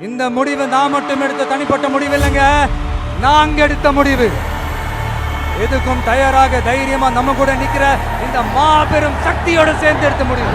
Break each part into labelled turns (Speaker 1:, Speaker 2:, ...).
Speaker 1: இந்த முடிவு நான் மட்டும் எடுத்த தனிப்பட்ட முடிவு இல்லைங்க. நாங்க எடுத்த முடிவு. எதுக்கும் தயாராக தைரியமா நம்ம கூட நிக்கிற இந்த மாபெரும் சக்தியோட சேர்ந்து எடுத்த முடிவு.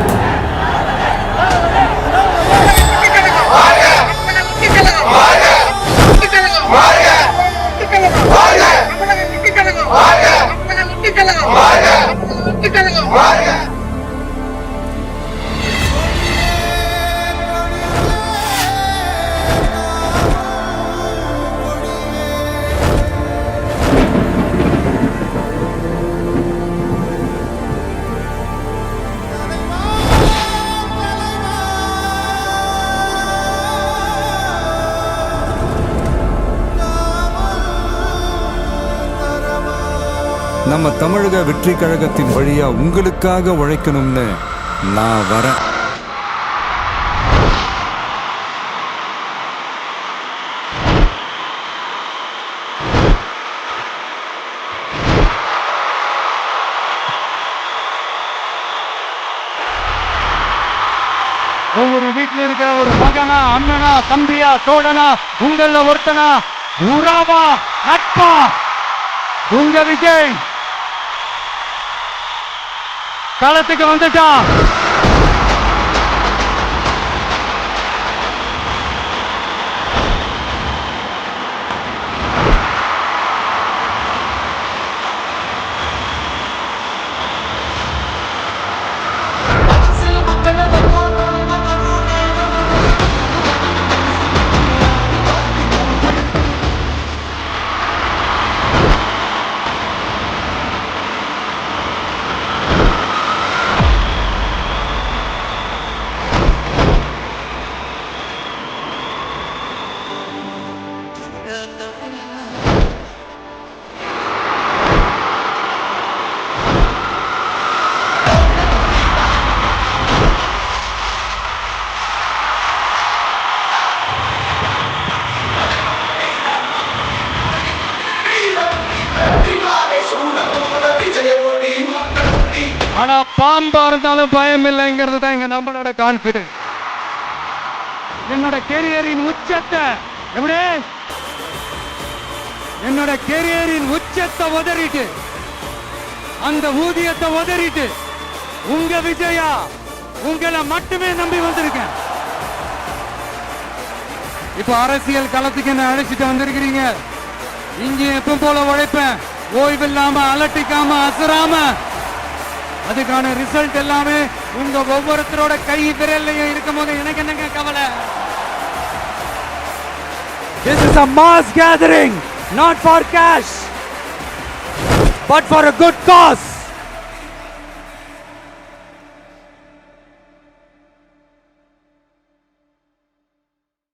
Speaker 2: நம்ம தமிழக வெற்றி கழகத்தின் வழியா உங்களுக்காக உழைக்கணும்னு நான் வரேன்.
Speaker 1: ஒவ்வொரு வீட்டுல இருக்க ஒரு மகனா அண்ணனா தம்பியா தோழனா உங்கள ஒருத்தனா உறவா நட்பா? உங்க விஜய் களத்துக்கு வந்துட்டான் ஆனா பாம்பா இருந்தாலும் பயம் இல்லைங்கிறது தான் இங்க நம்மளோட கான்பிடன்ஸ் என்னோட கெரியரின் உச்சத்தை எப்படி? என்னோட கெரியரின் உச்சத்தை உதறிட்டு அந்த ஊதியத்தை உதறிட்டு உங்க விஜயா உங்களை மட்டுமே நம்பி வந்திருக்கேன். இப்ப அரசியல் களத்துக்கு என்ன அழைச்சிட்டு வந்திருக்கிறீங்க? இங்கே எப்ப போல உழைப்பேன். ஓய்வில்லாம அலட்டிக்காம அசராம. அதுக்கான ரிசல்ட் எல்லாமே உங்க ஒவ்வொருத்தரோட கை விரல்லையும் இருக்கும் போது எனக்கு என்னங்க கவலை This is a mass gathering, not for cash, but for a good cause.